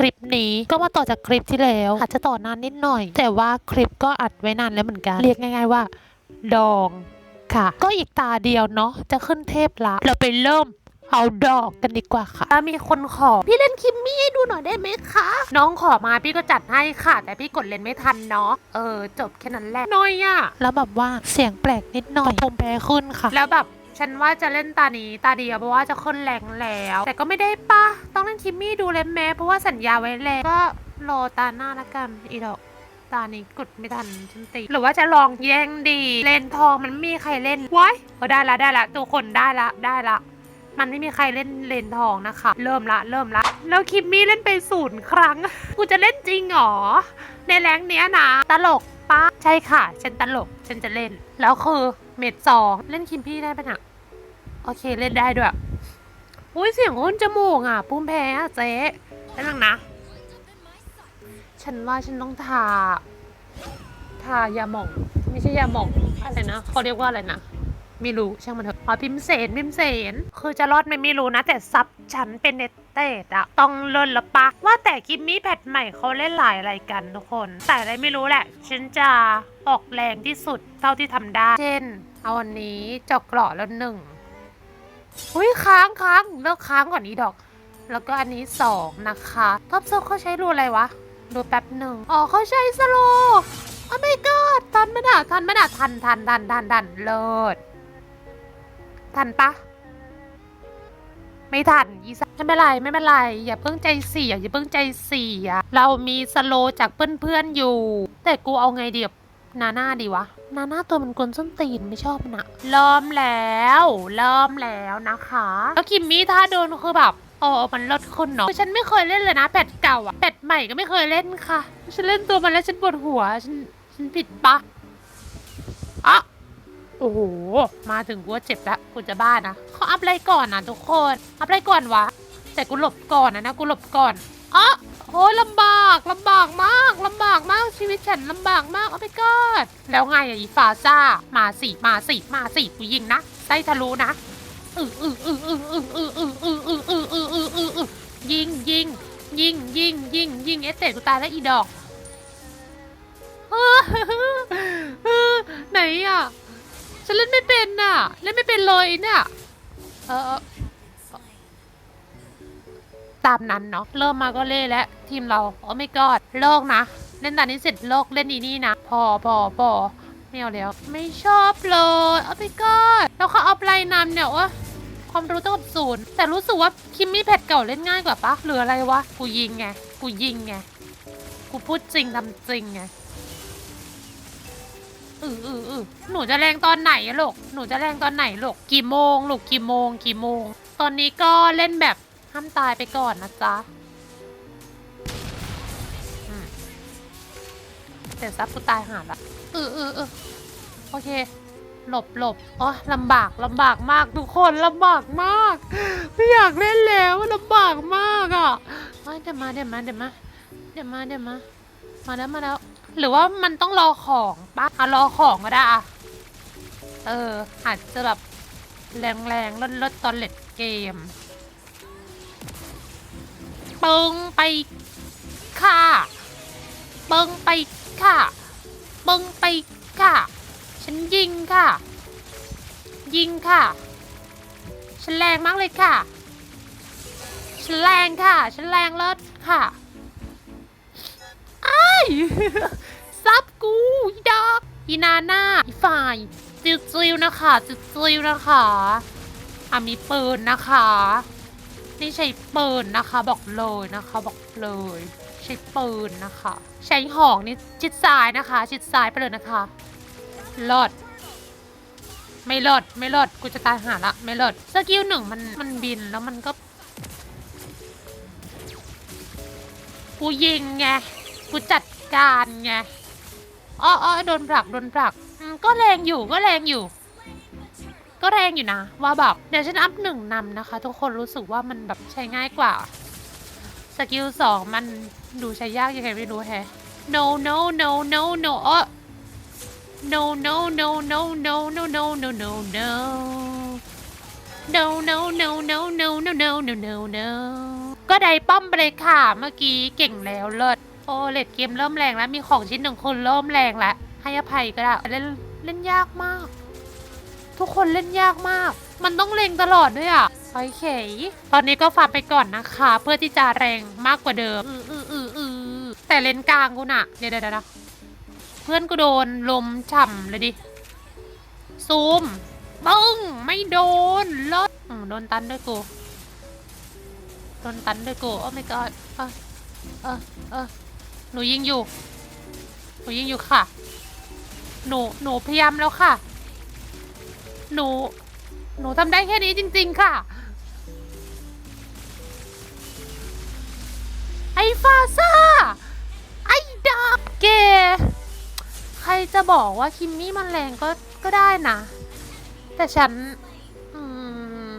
คลิปนี้ก็มาต่อจากคลิปที่แล้ว อาจจะต่อนานนิดหน่อย แต่ว่าคลิปก็อัดไว้นานแล้วเหมือนกัน เรียกง่าย ๆว่า ดองค่ะ ก็อีกตาเดียวเนาะจะขึ้นเทพละเราไปเริ่มเอาดอกกันดีกว่าค่ะถ้ามีคนขอ พี่เล่นคิมมี่ให้ดูหน่อยได้ไหมคะ น้องขอมาพี่ก็จัดให้ค่ะ แต่พี่กดเล่นไม่ทันเนาะ เออ จบแค่นั้นแหละน้อยอะแล้วแบบว่าเสียงแปลกนิดหน่อยภูมิแพ้ขึ้นค่ะ แล้วแบบ ฉันว่าจะเล่นตานี้ตาเดียวเพราะว่าจะขึ้นแรงแล้ว แต่ก็ไม่ได้ปะต้องเล่นคิมมี่ดูเลยแม้เพราะว่าสัญญาไว้แล้วก็รอตาหน้าละกันอีดอกตานี้กดไม่ทันฉันตีหรือว่าจะลองแย่งดีเลนทองมันไม่มีใครเล่นไว้เออได้ละได้ละทุกคนได้ละได้ละ มันไม่มีใครเล่นเลนทองนะคะ เริ่มละเริ่มละ แล้วคิมมี่เล่นไปศูนย์ครั้ง กูจะเล่นจริงเหรอ ในแรงเนี้ยนะ ตลกปะใช่ค่ะ ฉันตลก ฉันจะเล่น แล้วคือเม็ดสองเล่นคิมพี่ได้ปะน่ะ เคเล่นได้ด้วย อุ้ยเสียงอ้นจมูกอะ ปุ้มแพ้อะเจ๊ได้ลังนะ ฉันว่าฉันต้องทา ทายาหม่อง ไม่ใช่ยาหม่อง อะไรนะเขาเรียกว่าอะไรนะไม่รู้ช่างมันเถอะอ๋อพิมเสนพิมเสนคือจะรอดไหม่ไม่รู้นะ แต่ซับฉันเป็นเนตเตดอะต้องเล่นละปะ ว่าแต่กิมมี่แพทใหม่เขาเล่นหลายอะไรกันทุกคน แต่อะไรไม่รู้แหละ ฉันจะออกแรงที่สุดเท่าที่ทำได้ เช่น เอาวันนี้เจอกเกราะแล้วหนึ่ง อุ้ยค้างค้างเลิกค้างก่อนนี้ดอก แล้วก็อันนี้สองนะคะท็อปโซเขาใช้รูอะไรวะ ดูแป๊บหนึ่งอ๋อเขาใช้สโลโอ้ไม่ก็ทันไม่ได้ทันไม่ได้ทันทันทันทันทันเลิศทันปะไม่ทันอีสไม่เป็นไรไม่เป็นไร อย่าเพิ่งใจเสียอย่าเพิ่งใจเสียเรามีสโลจากเพื่อนๆอยู่ แต่กูเอาไงดีกับนาหน่าดีวะ นาหน่าตัวมันกลนส้นตีนไม่ชอบนะเริ่มแล้วเริ่มแล้วนะคะ แล้วคิมมี่ถ้าโดนคือแบบโอ้มันลดขึ้นเนาะคือฉันไม่เคยเล่นเลยนะแพทเก่าอะแพทใหม่ก็ไม่เคยเล่นค่ะ ฉันเล่นตัวมันแล้วฉันปวดหัว ฉันฉันผิดปะอะโอ้โห มาถึงกูเจ็บแล้วกูจะบ้านะเขาอัพอะไรก่อนนะทุกคน อัพอะไรก่อนวะ แต่กูหลบก่อนนะนะกูหลบก่อนอะ โอ้ยลำบากลำบากมากลำบากมากชีวิตฉันลำบากมากเอาไปก่อนแล้วไงอะอีฟาซ่า มาสิมาสิมาสิกูยิงนะไส้ทะลุนะอืออืออืออืออืออืออืออืออืออืออืออืออืออือยิงยิงยิงยิงยิงยิงเอสเตกูตายแล้วอีดอกไหนอะฉันเล่นไม่เป็นน่ะเล่นไม่เป็นเลยเนี่ยเออ ตามนั้นเนาะเริ่มมาก็เล่แล้วทีมเราโอ้ไม่กอดเลิกนะ เล่นตอนนี้เสร็จเลิกเล่นอีนี่นะพอพอพอไม่เอาแล้ว ไม่ชอบเลยเอาไปกอดแล้วเขาเอาไลนำเนี่ยวะความรู้เท่ากับศูนย์แต่รู้สึกว่าคิมมี่แพทเก่าเล่นง่ายกว่าปะหรืออะไรวะกูยิงไงกูยิงไงกูพูดจริงทำจริงไงอืออืออือหนูจะแรงตอนไหนลูกหนูจะแรงตอนไหนลูกกี่โมงลูกกี่โมง กี่โมง ตอนนี้ก็เล่นแบบ ห้ามตายไปก่อนนะจ๊ะเดี๋ยวซับกูตายหาละเออเออเออโอเค หลบหลบอ๋อลำบากลำบากมากทุกคนลำบากมาก ไม่อยากเล่นแล้วลำบากมากอะเดี๋ยวมาเดี๋ยวมาเดี๋ยวมาเดี๋ยวมาเดี๋ยวมา มาแล้วมาแล้ว หรือว่ามันต้องรอของปะอะรอของก็ได้อะเอออาจจะแบบแรงๆลดๆตอนเล่นเกม เปิงไปค่ะ เปิงไปค่ะ เปิงไปค่ะ ฉันยิงค่ะ ยิงค่ะ ฉันแรงมากเลยค่ะ ฉันแรงค่ะ ฉันแรงเลิศค่ะไอ้ซับกูอีดอกอีนาหน้าอีฝ่ายจิวจิวนะคะจิวจิวนะคะอะมีปืนนะคะ นี่ใช้ปืนนะคะ บอกเลยนะคะ บอกเลยใช้ปืนนะคะ ใช้หอกนี่ชิดซ้ายนะคะชิดซ้ายไปเลยนะคะลอดไม่ลอดไม่ลอดกูจะตายหาละไม่ลอดสกิลหนึ่งมันมันบินแล้วมันก็กูยิงไงกูจัดการไงอ้ออ้อโดนผลักโดนผลักก็แรงอยู่ก็แรงอยู่ ก็แรงอยู่นะ ว่าแบบเดี๋ยวฉันอัพหนึ่งนำนะคะ ทุกคนรู้สึกว่ามันแบบใช้ง่ายกว่า สกิลสองมันดูใช้ยากยังไงไม่รู้แฮะ no no no no no เออ no no no no no no no no no no no no no no no no no no no ก็ได้ป้อมไปเลยค่ะเมื่อกี้เก่งแล้วเลิศโอ้เลดเกมเริ่มแรงแล้ว มีของชิ้นหนึ่งคนเริ่มแรงแล้วให้อภัยก็ได้เล่นเล่นยากมาก ทุกคนเล่นยากมาก มันต้องเล็งตลอดด้วยอะโอเค ตอนนี้ก็ฟาร์มไปก่อนนะคะ เพื่อที่จะแรงมากกว่าเดิม อืออืออืออือแต่เลนกลางกูน่ะ เดี๋ยวเดี๋ยวเดี๋ยวเพื่อนกูโดนลมฉ่ำเลยดิ ซูมปึ้ง ไม่โดนลดโดนตันด้วยกู โดนตันด้วยกู โอ้ my god เออเออเออหนูยิงอยู่ หนูยิงอยู่ค่ะ หนู หนูพยายามแล้วค่ะ หนู หนูทำได้แค่นี้จริง ๆ ค่ะ ไอ้ฟาซ่า ไอ้ดาบเก ใครจะบอกว่าคิมมี่มันแรงก็ก็ได้นะ แต่ฉัน อืม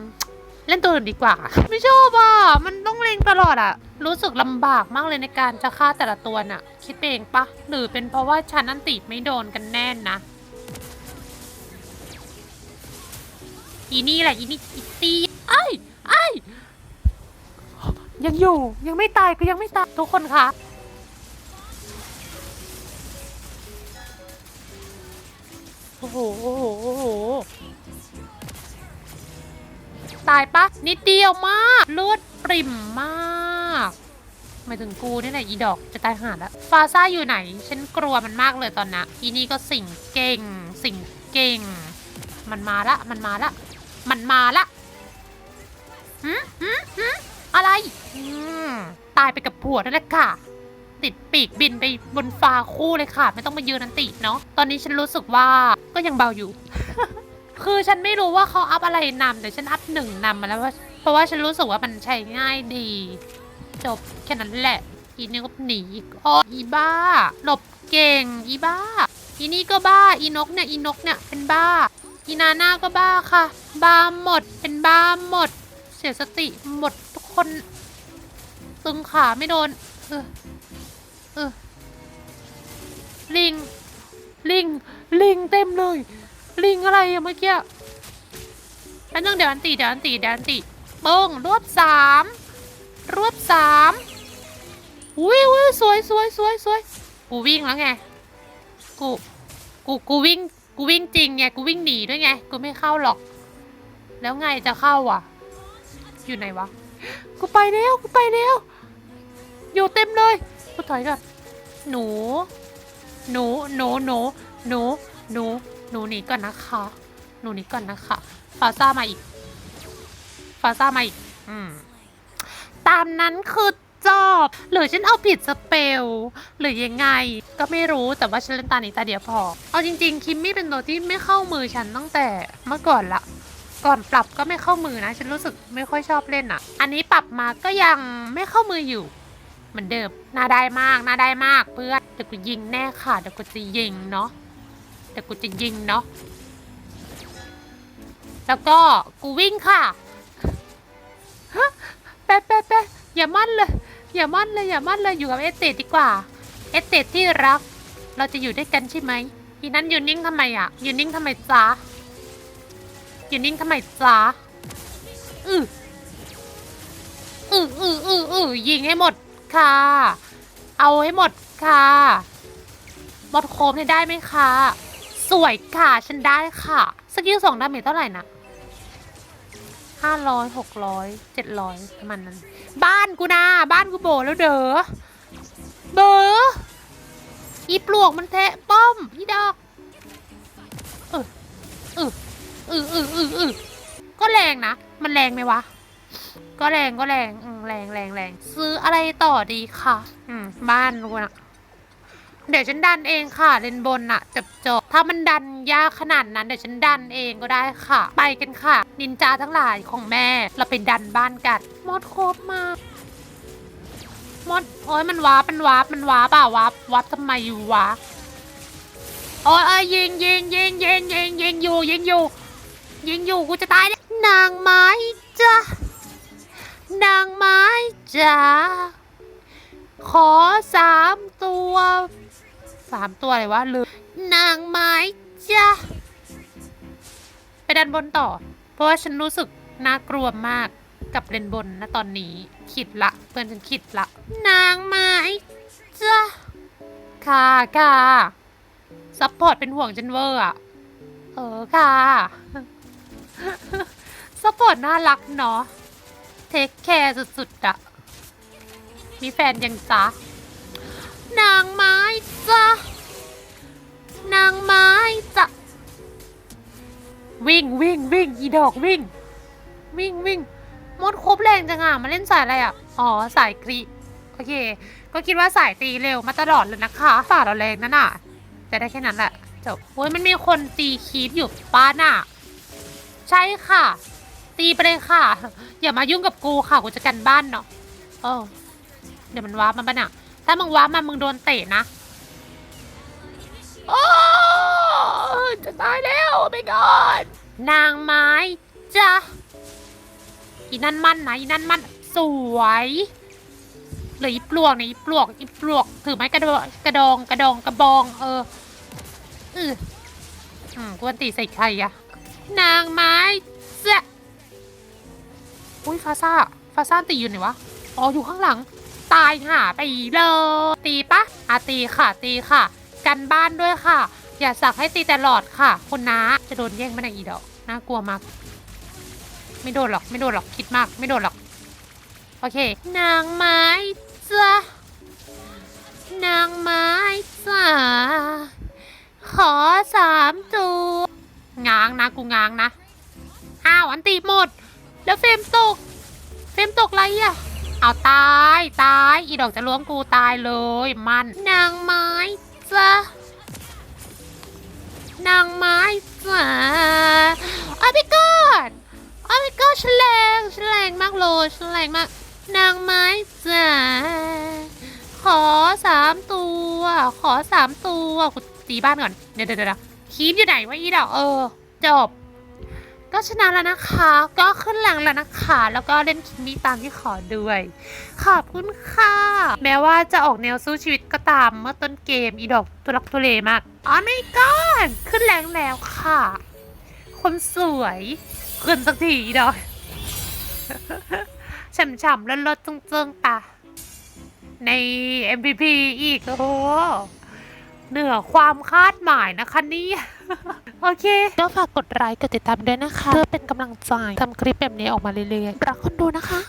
เล่นตัวอื่นดีกว่า ไม่ชอบอะ มันต้องเล็งตลอดอะ รู้สึกลำบากมากเลยในการจะฆ่าแต่ละตัวน่ะ คิดเองปะ หรือเป็นเพราะว่าฉันอันติไม่โดนกันแน่นนะ อีนี่แหละอีนี่อีตีไอ้ไอ้ยังอยู่ยังไม่ตายก็ยังไม่ตายทุกคนคะโอ้โหโอ้โหโอ้โหตายปะนิดเดียวมากเลือดปริ่มมากหมายถึงกูนี่แหละอีดอกจะตายห่าแล้วฟาซ่าอยู่ไหน ฉันกลัวมันมากเลยตอนนะอีนี่ก็สิ่งเก่งสิ่งเก่ง มันมาละมันมาละ มันมาละหืมหืมหืมอะไรตายไปกับผัวนั่นแหละค่ะ ติดปีกบินไปบนฟ้าคู่เลยค่ะ ไม่ต้องมายืนนันติเนาะตอนนี้ฉันรู้สึกว่าก็ยังเบาอยู่ คือฉันไม่รู้ว่าเขาอัพอะไรนำแต่ฉันอัพหนึ่งนำมาแล้วว่าเพราะว่าฉันรู้สึกว่ามันใช้ง่ายดี จบแค่นั้นแหละอีนี่ก็หนีอีกอ๋ออีบ้า หลบเก่งอีบ้าอีนี่ก็บ้าอีนกเนี่ยอีนกเนี่ยเป็นบ้า อีนาน่าก็บ้าค่ะ บ้าหมด เป็นบ้าหมด เสียสติหมดทุกคน ตึงขาไม่โดน เออ เออ ลิง ลิง ลิงเต็มเลย ลิงอะไรอะเมื่อกี้แป๊บนึงเดี๋ยวอันตีเดี๋ยวอันตีเดี๋ยวอันตีเบิ้งรวบสามรวบสามอุ้ยอุ้ยสวยสวยสวยสวยกูวิ่งแล้วไง กู กู กูวิ่ง กูวิ่งจริงไงกูวิ่งหนีด้วยไงกูไม่เข้าหรอก แล้วไงจะเข้าอะ อยู่ไหนวะ กูไปแล้วกูไปแล้ว อยู่เต็มเลยกูถอยก่อนหนู หนูหนูหนูหนูหนูหนูหนีก่อนนะคะ หนูหนีก่อนนะคะฟาซ่ามาอีกฟาซ่ามาอีก อืม ตามนั้นคือ จบหรือฉันเอาผิดสเปล หรือยังไง ก็ไม่รู้แต่ว่าฉันเล่นตานี้ตาเดียวพอ เอาจริง ๆ คิมมี่เป็นตัวที่ไม่เข้ามือฉันตั้งแต่เมื่อก่อนละก่อนปรับก็ไม่เข้ามือนะ ฉันรู้สึกไม่ค่อยชอบเล่นอะ อันนี้ปรับมาก็ยังไม่เข้ามืออยู่ เหมือนเดิมน่าได้มากน่าได้มากเพื่อนเดี๋ยวกูยิงแน่ค่ะเดี๋ยวกูจะยิงเนาะเดี๋ยวกูจะยิงเนาะแล้วก็กูวิ่งค่ะฮะแป๊ะแป๊ะแป๊ะอย่ามั่นเลย อย่ามั่นเลยอย่ามั่นเลยอยู่กับเอสเตดดีกว่า เอสเตดที่รัก เราจะอยู่ด้วยกันใช่ไหมอีนั้นอยืนนิ่งทำไมอะยืนนิ่งทำไมจ๊ะยืนนิ่งทำไมจ๊ะอืออืออืออืออือยิงให้หมดค่ะ เอาให้หมดค่ะบอดโคมเนี่ยได้ไหมคะสวยค่ะฉันได้ค่ะสกิลสองดาเมจเท่าไหร่นะ ห้าร้อยหกร้อยเจ็ดร้อยประมาณนั้น บ้านกูนะบ้านกูโบแล้วเด้อเบออีปลวกมันแทะป้อมอีดอกเออเออเออเออเออเออก็แรงนะ มันแรงไหมวะ ก็แรงก็แรงอืมแรงแรงแรงซื้ออะไรต่อดีคะอืมบ้านกูนะ เดี๋ยวฉันดันเองค่ะเลนบนอะจบจบถ้ามันดันยากขนาดนั้นเดี๋ยวฉันดันเองก็ได้ค่ะ ไปกันค่ะ นินจาทั้งหลายของแม่เราไปดันบ้านกันมดครบมากมดโอ้ยมันวาร์ปมันวาร์ปมันวาร์ปอะวาร์ปวาร์ปทำไมอยู่วะโอ้ยเอ้ยยิงยิงยิงยิงยิงยิงอยู่ยิงอยู่ยิงอยู่กูจะตายนางไม้จ้ะนางไม้จ๋าขอสามตัว สามตัวอะไรวะลืมนางไม้จ้ะไปดันบนต่อ เพราะว่าฉันรู้สึกน่ากลัวมากกับเลนบนนะตอนนี้คิดละเพื่อนฉันคิดละ นางไม้จ้ะค่ะค่ะซัพพอร์ตเป็นห่วงฉันเวอร์อะเออค่ะซัพพอร์ตน่ารักเนาะเทคแคร์สุดๆอะมีแฟนยังจ๊ะ นางไม้จ้ะนางไม้จ้ะวิ่งวิ่งวิ่งอีดอกวิ่ง วิ่งวิ่งมดครบแรงจังอะมาเล่นสายอะไรอะ อ๋อสายกรีโอเค ก็คิดว่าสายตีเร็วมาตลอดเลยนะคะฝ่าเราแรงนั่นน่ะ แต่ได้แค่นั้นแหละจบโอ้ยมันมีคนตีคีดอยู่ป้าน่ะ ใช่ค่ะ ตีไปเลยค่ะ อย่ามายุ่งกับกูค่ะกูจะกันบ้านเนาะเออเดี๋ยวมันว้ามันปะน่ะ ถ้ามึงว้ามันมึงโดนเตะนะโอ้จะตายแล้วไม่ก่อนนางไม้จ้ะอีนั่นมันนะอีนั่นมันสวยหลืออีปลวกเนี่ยอีปลวกอีปลวกถือไม้กระดองกระดองกระดองกระบอง เออเอออืมกวนตีใส่ใครอะนางไม้จ้ะอุ้ยฟาซ่าฟาซ่าตีอยู่ไหนวะอ๋ออยู่ข้างหลัง ตายหาไปเลยตีปะอาตีค่ะตีค่ะ กันบ้านด้วยค่ะ อย่าสักให้ตีตลอดค่ะคุณน้าจะโดนแย่งไม่ได้อีดอกน่ากลัวมาก ไม่โดนหรอกไม่โดนหรอกคิดมาก ไม่โดนหรอก โอเค นางไม้จ้ะนางไม้จ้ะขอสามตัวง้างนะกูง้างนะอ้าวอันตีหมด แล้วเฟรมตก เฟรมตกอะไรอะเอาตาย ตาย อีดอกจะล้วงกูตายเลย มันนางไม้จ้ะนางไม้จ้ะโอ้ my god โอ้ my god ฉันแรงฉันแรงมากเลยฉันแรงมาก นางไม้จ้ะขอสามตัว ขอสามตัวกูตีบ้านก่อน เดี๋ยวเดี๋ยวเดี๋ยวคีบอยู่ไหนวะอีดอกเออ จบ ก็ชนะแล้วนะคะ ก็ขึ้นหลังแล้วนะคะ แล้วก็เล่นคิมมี่ตามที่ขอด้วย ขอบคุณค่ะ แม้ว่าจะออกแนวสู้ชีวิตก็ตามเมื่อต้นเกมอีดอกทุลักทุเลมากอ๋อไม่ก้อนขึ้นแรงแล้วค่ะ คนสวยขึ้นสักทีอีดอกฉ่ำๆเลิศๆจึงๆปะใน MVP อีกโอ้โหเหนือความคาดหมายนะคะนี่ โอเค ก็ฝากกดไลค์กดติดตามด้วยนะคะ เพื่อเป็นกำลังใจทำคลิปแบบนี้ออกมาเรื่อยๆ รักคนดูนะคะ